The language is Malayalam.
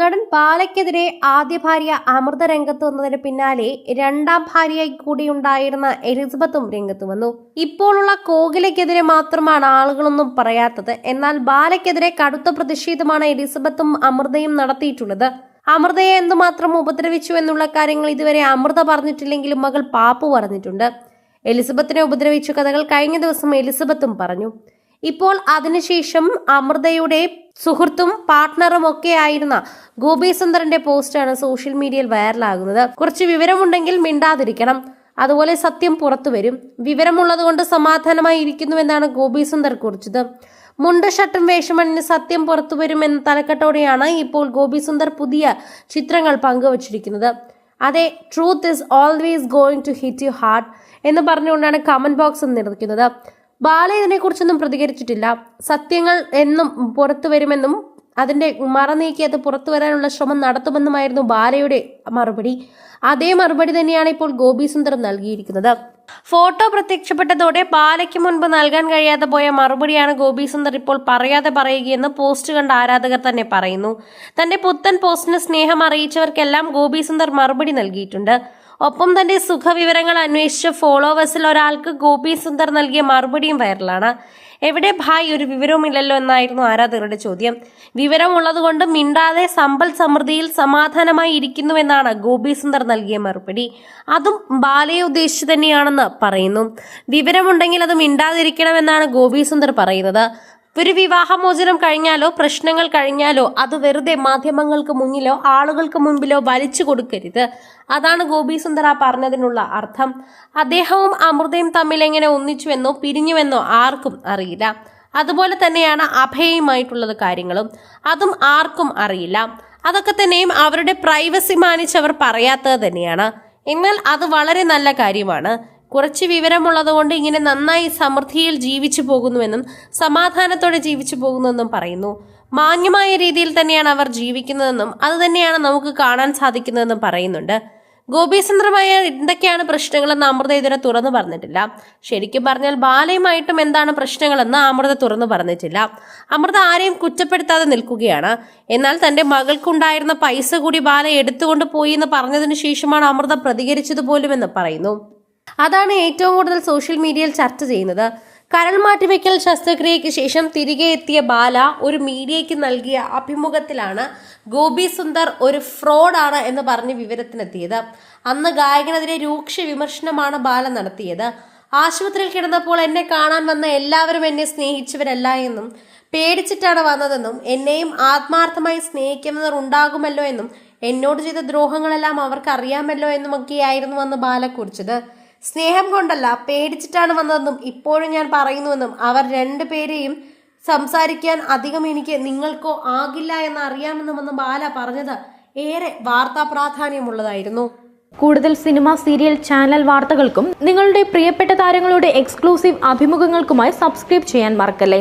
നടൻ ബാലയ്ക്കെതിരെ ആദ്യ ഭാര്യ അമൃത രംഗത്ത് വന്നതിന് പിന്നാലെ രണ്ടാം ഭാര്യയായി കൂടി ഉണ്ടായിരുന്ന എലിസബത്തും രംഗത്ത് വന്നു. ഇപ്പോഴുള്ള കോകിലയ്ക്കെതിരെ മാത്രമാണ് ആളുകളൊന്നും പറയാത്തത്. എന്നാൽ ബാലയ്ക്കെതിരെ കടുത്ത പ്രതിഷേധമാണ് എലിസബത്തും അമൃതയും നടത്തിയിട്ടുള്ളത്. അമൃതയെ എന്തുമാത്രം ഉപദ്രവിച്ചു എന്നുള്ള കാര്യങ്ങൾ ഇതുവരെ അമൃത പറഞ്ഞിട്ടില്ലെങ്കിലും മകൾ പാപ്പു പറഞ്ഞിട്ടുണ്ട്. എലിസബത്തിനെ ഉപദ്രവിച്ച കഥകൾ കഴിഞ്ഞ ദിവസം എലിസബത്തും പറഞ്ഞു. ഇപ്പോൾ അതിനുശേഷം അമൃതയുടെ സുഹൃത്തും പാർട്ട്ണറും ഒക്കെ ആയിരുന്ന ഗോപി സുന്ദറിന്റെ പോസ്റ്റാണ് സോഷ്യൽ മീഡിയയിൽ വൈറലാകുന്നത് കുറച്ച് വിവരമുണ്ടെങ്കിൽ മിണ്ടാതിരിക്കണം. അതുപോലെ സത്യം പുറത്തു വരും. വിവരമുള്ളതുകൊണ്ട് സമാധാനമായി ഇരിക്കുന്നുവെന്നാണ് ഗോപി സുന്ദർ കുറിച്ചത്. മുണ്ട് ഷട്ടും വേഷമണിന് സത്യം പുറത്തു വരുമെന്ന തലക്കെട്ടോടെയാണ് ഇപ്പോൾ ഗോപി സുന്ദർ പുതിയ ചിത്രങ്ങൾ പങ്കുവച്ചിരിക്കുന്നത്. അതെ truth is always going to hit you hard എന്ന് പറഞ്ഞുകൊണ്ടാണ് കമന്റ് ബോക്സ് നിറയ്ക്കുന്നത് ബാല ഇതിനെക്കുറിച്ചൊന്നും പ്രതികരിച്ചിട്ടില്ല. സത്യങ്ങൾ എന്നും പുറത്തു വരുമെന്നും അതിന്റെ മറ നീക്കി അത് പുറത്തു വരാനുള്ള ശ്രമം നടത്തുമെന്നുമായിരുന്നു ബാലയുടെ മറുപടി. അതേ മറുപടി തന്നെയാണ് ഇപ്പോൾ ഗോപി സുന്ദർ നൽകിയിരിക്കുന്നത്. ഫോട്ടോ പ്രത്യക്ഷപ്പെട്ടതോടെ ബാലയ്ക്ക് മുൻപ് നൽകാൻ കഴിയാതെ പോയ മറുപടിയാണ് ഗോപി സുന്ദർ ഇപ്പോൾ പറയാതെ പറയുകയെന്ന് പോസ്റ്റ് കണ്ട ആരാധകർ തന്നെ പറയുന്നു. തന്റെ പുത്തൻ പോസ്റ്റിന് സ്നേഹം അറിയിച്ചവർക്കെല്ലാം ഗോപി സുന്ദർ മറുപടി നൽകിയിട്ടുണ്ട്. ഒപ്പം തന്റെ സുഖവിവരങ്ങൾ അന്വേഷിച്ച ഫോളോവേഴ്സിൽ ഒരാൾക്ക് ഗോപി സുന്ദർ നൽകിയ മറുപടിയും വൈറലാണ്. എവിടെ ഭായ് ഒരു വിവരവുമില്ലല്ലോ എന്നായിരുന്നു ആരാധകരുടെ ചോദ്യം. വിവരമുള്ളതുകൊണ്ട് മിണ്ടാതെ സമ്പൽ സമൃദ്ധിയിൽ സമാധാനമായി ഇരിക്കുന്നുവെന്നാണ് ഗോപി സുന്ദർ നൽകിയ മറുപടി. അതും ബാലയെ ഉദ്ദേശിച്ചു തന്നെയാണെന്ന് പറയുന്നു. വിവരമുണ്ടെങ്കിൽ അത് മിണ്ടാതിരിക്കണമെന്നാണ് ഗോപി സുന്ദർ പറയുന്നത്. ഒരു വിവാഹമോചനം കഴിഞ്ഞാലോ പ്രശ്നങ്ങൾ കഴിഞ്ഞാലോ അത് വെറുതെ മാധ്യമങ്ങൾക്ക് മുന്നിലോ ആളുകൾക്ക് മുൻപിലോ വലിച്ചു കൊടുക്കരുത്. അതാണ് ഗോപി സുന്ദര പറഞ്ഞതിനുള്ള അർത്ഥം. അദ്ദേഹവും അമൃതയും തമ്മിൽ എങ്ങനെ ഒന്നിച്ചുവെന്നോ പിരിഞ്ഞുവെന്നോ ആർക്കും അറിയില്ല. അതുപോലെ തന്നെയാണ് അഭയയുമായിട്ടുള്ളത് കാര്യങ്ങളും. അതും ആർക്കും അറിയില്ല. അതൊക്കെ തന്നെയും അവരുടെ പ്രൈവസി മാനിച്ചവർ പറയാത്തത് തന്നെയാണ്. എന്നാൽ അത് വളരെ നല്ല കാര്യമാണ്. കുറച്ച് വിവരമുള്ളതുകൊണ്ട് ഇങ്ങനെ നന്നായി സമൃദ്ധിയിൽ ജീവിച്ചു പോകുന്നുവെന്നും സമാധാനത്തോടെ ജീവിച്ചു പോകുന്നുവെന്നും പറയുന്നു. മാന്യമായ രീതിയിൽ തന്നെയാണ് അവർ ജീവിക്കുന്നതെന്നും അതുതന്നെയാണ് നമുക്ക് കാണാൻ സാധിക്കുന്നതെന്നും പറയുന്നുണ്ട്. ഗോപീചന്ദ്രമായ എന്തൊക്കെയാണ് പ്രശ്നങ്ങളെന്ന് അമൃത ഇതുവരെ തുറന്നു പറഞ്ഞിട്ടില്ല. ശരിക്കും പറഞ്ഞാൽ ബാലയുമായിട്ടും എന്താണ് പ്രശ്നങ്ങളെന്ന് അമൃത തുറന്നു പറഞ്ഞിട്ടില്ല. അമൃത ആരെയും കുറ്റപ്പെടുത്താതെ നിൽക്കുകയാണ്. എന്നാൽ തന്റെ മകൾക്കുണ്ടായിരുന്ന പൈസ കൂടി ബാല എടുത്തുകൊണ്ട് പോയി എന്ന് പറഞ്ഞതിന് ശേഷമാണ് അമൃത പ്രതികരിച്ചത് പോലുമെന്ന് പറയുന്നു. അതാണ് ഏറ്റവും കൂടുതൽ സോഷ്യൽ മീഡിയയിൽ ചർച്ച ചെയ്യുന്നത്. കരൾ മാറ്റിവെക്കൽ ശസ്ത്രക്രിയയ്ക്ക് ശേഷം തിരികെ എത്തിയ ബാല ഒരു മീഡിയയ്ക്ക് നൽകിയ അഭിമുഖത്തിലാണ് ഗോപി സുന്ദർ ഒരു ഫ്രോഡാണ് എന്ന് പറഞ്ഞ് വിവരത്തിനെത്തിയത്. അന്ന് ഗായകനെതിരെ രൂക്ഷ വിമർശനമാണ് ബാല നടത്തിയത്. ആശുപത്രിയിൽ കിടന്നപ്പോൾ എന്നെ കാണാൻ വന്ന എല്ലാവരും എന്നെ സ്നേഹിച്ചവരല്ല എന്നും പേടിച്ചിട്ടാണ് വന്നതെന്നും എന്നെയും ആത്മാർത്ഥമായി സ്നേഹിക്കുന്നവർ ഉണ്ടാകുമല്ലോ എന്നും എന്നോട് ചെയ്ത ദ്രോഹങ്ങളെല്ലാം അവർക്ക് അറിയാമല്ലോ എന്നുമൊക്കെയായിരുന്നു അന്ന് ബാല കുറിച്ചത്. സ്നേഹം കൊണ്ടല്ല പേടിച്ചിട്ടാണ് വന്നതെന്നും ഇപ്പോഴും ഞാൻ പറയുന്നുവെന്നും അവർ രണ്ടുപേരെയും സംസാരിക്കാൻ അധികം എനിക്ക് നിങ്ങൾക്കോ ആകില്ല എന്ന് അറിയാമെന്നും ബാല പറഞ്ഞത് ഏറെ വാർത്താ പ്രാധാന്യമുള്ളതായിരുന്നു. കൂടുതൽ സിനിമ സീരിയൽ ചാനൽ വാർത്തകൾക്കും നിങ്ങളുടെ പ്രിയപ്പെട്ട താരങ്ങളുടെ എക്സ്ക്ലൂസീവ് അഭിമുഖങ്ങൾക്കുമായി സബ്സ്ക്രൈബ് ചെയ്യാൻ മറക്കല്ലേ?